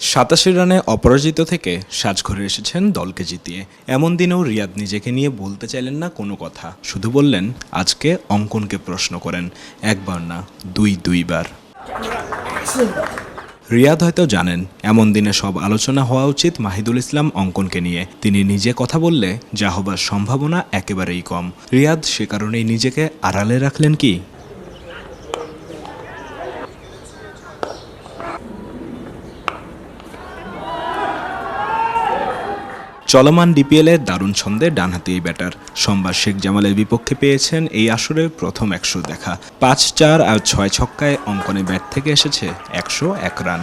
সাতাশি রানে অপরাজিত থেকে সাজঘরে এসেছেন দলকে জিতিয়ে। এমন দিনেও রিয়াদ নিজেকে নিয়ে বলতে চাইলেন না কোনো কথা। শুধু বললেন, আজকে অঙ্কনকে প্রশ্ন করেন, একবার না, দুই, দুইবার। রিয়াদ হয়তো জানেন, এমন দিনে সব আলোচনা হওয়া উচিত মাহিদুল ইসলাম অঙ্কনকে নিয়ে। তিনি নিজে কথা বললে, যা হবার সম্ভাবনা একেবারেই কম। রিয়াদ সে কারণেই নিজেকে আড়ালে রাখলেন কি? চলমান ডিপিএলে দারুণ ছন্দে ডানহাতি এই ব্যাটার। সোমবার শেখ জামালের বিপক্ষে পেয়েছেন এই আসরে প্রথম একশো দেখা। পাঁচ চার আর ছয় ছক্কায় অঙ্কনে ব্যাট থেকে এসেছে একশো এক রান।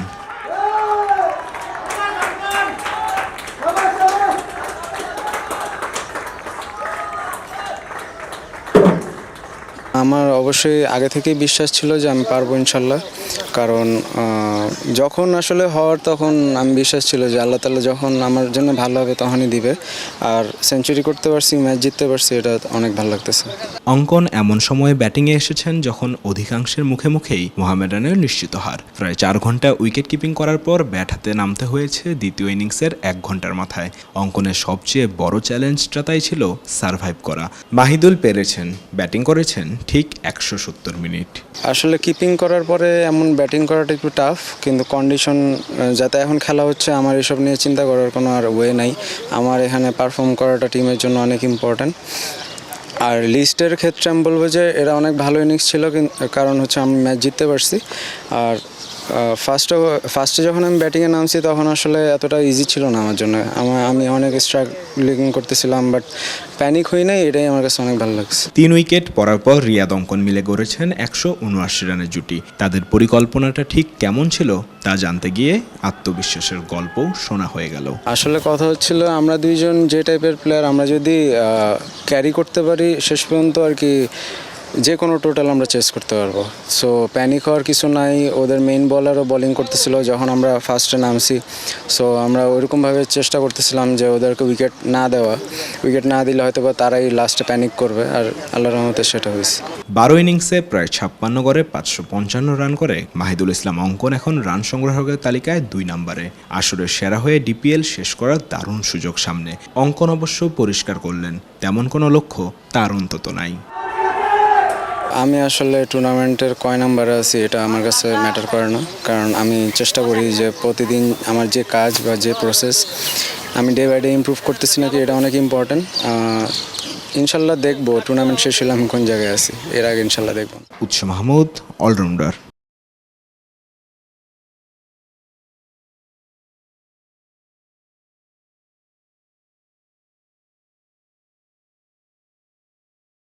আমার অবশ্যই আগে থেকেই বিশ্বাস ছিল যে আমি পারব ইনশাল্লাহ। কারণ যখন আসলে হওয়ার তখন আমি বিশ্বাস ছিল যে আল্লাহ তাল্লাহ যখন আমার জন্য ভালো হবে তখনই দিবে। আর সেঞ্চুরি করতে পারছি ম্যাচ জিততে পারছি, এটা অনেক ভালো লাগতেছে। অঙ্কন এমন সময়ে ব্যাটিংয়ে এসেছেন যখন অধিকাংশের মুখে মুখেই মোহামেডানের নিশ্চিত হার। প্রায় চার ঘণ্টা উইকেট কিপিং করার পর ব্যাট হাতে নামতে হয়েছে দ্বিতীয় ইনিংসের এক ঘণ্টার মাথায়। অঙ্কনের সবচেয়ে বড় চ্যালেঞ্জটা তাই ছিল সারভাইভ করা। মাহিদুল পেরেছেন ব্যাটিং করেছেন ঠিক একশো সত্তর মিনিট। আসলে কিপিং করার পরে এমন ব্যাটিং করাটা একটু টাফ কিন্তু কন্ডিশন যাতে এখন খেলা হচ্ছে, আমার এসব নিয়ে চিন্তা করার কোনো আর ওয়ে নাই। আমার এখানে পারফর্ম করাটা টিমের জন্য অনেক ইম্পর্ট্যান্ট আর লিস্টের ক্ষেত্রে আমি বলব যে, এরা অনেক ভালো ইনিংস ছিল কারণ হচ্ছে আমি ম্যাচ জিততে পারছি। আর ফার্স্টে ফার্স্টে যখন আমি ব্যাটিংয়ে নামছি তখন আসলে এতটা ইজি ছিল না আমার জন্য। আমার আমি অনেক স্ট্রাগলিং করতেছিলাম বাট প্যানিক হই নাই এটাই আমার কাছে অনেক ভালো লাগছে। তিন উইকেট পড়ার পর রিয়াদ অঙ্কন মিলে গড়েছেন একশো উনআশি রানের জুটি। তাদের পরিকল্পনাটা ঠিক কেমন ছিল তা জানতে গিয়ে আত্মবিশ্বাসের গল্পও শোনা হয়ে গেল। আসলে কথা হচ্ছিল আমরা দুইজন যে টাইপের প্লেয়ার আমরা যদি ক্যারি করতে পারি শেষ পর্যন্ত আর কি যে কোনো টোটাল আমরা চেস করতে পারব। সো প্যানিক হওয়ার কিছু নাই, ওদের মেইন বলারও বোলিং করতেছিল যখন আমরা ফার্স্টে নামছি। সো আমরা ওইরকমভাবে চেষ্টা করতেছিলাম যে ওদেরকে উইকেট না দেওয়া। উইকেট না দিলে হয়তো বা তারাই লাস্টে প্যানিক করবে আর আল্লাহ রহমতে সেটা হয়েছে। বারো ইনিংসে প্রায় ছাপ্পান্ন করে পাঁচশো পঞ্চান্ন রান করে। মাহিদুল ইসলাম অঙ্কন এখন রান সংগ্রাহকের তালিকায় দুই নম্বরে। আসরে সেরা হয়ে ডিপিএল শেষ করার দারুণ সুযোগ সামনে। অঙ্কন অবশ্য পরিষ্কার করলেন। তেমন কোনো লক্ষ্য তার অন্তত নাই। আমি আসলে টুর্নামেন্টের কয় নাম্বারে আছি এটা আমার কাছে ম্যাটার করে না। কারণ আমি চেষ্টা করি যে প্রতিদিন আমার যে কাজ বা যে প্রসেস আমি ডে বাই ডে ইম্প্রুভ করতেছি নাকি এটা অনেক ইম্পর্ট্যান্ট ইনশাল্লাহ দেখব, টুর্নামেন্ট শেষ হলে আমি কোন জায়গায় আছি, এর আগে ইনশাল্লাহ দেখব। উৎস মাহমুদ অলরাউন্ডার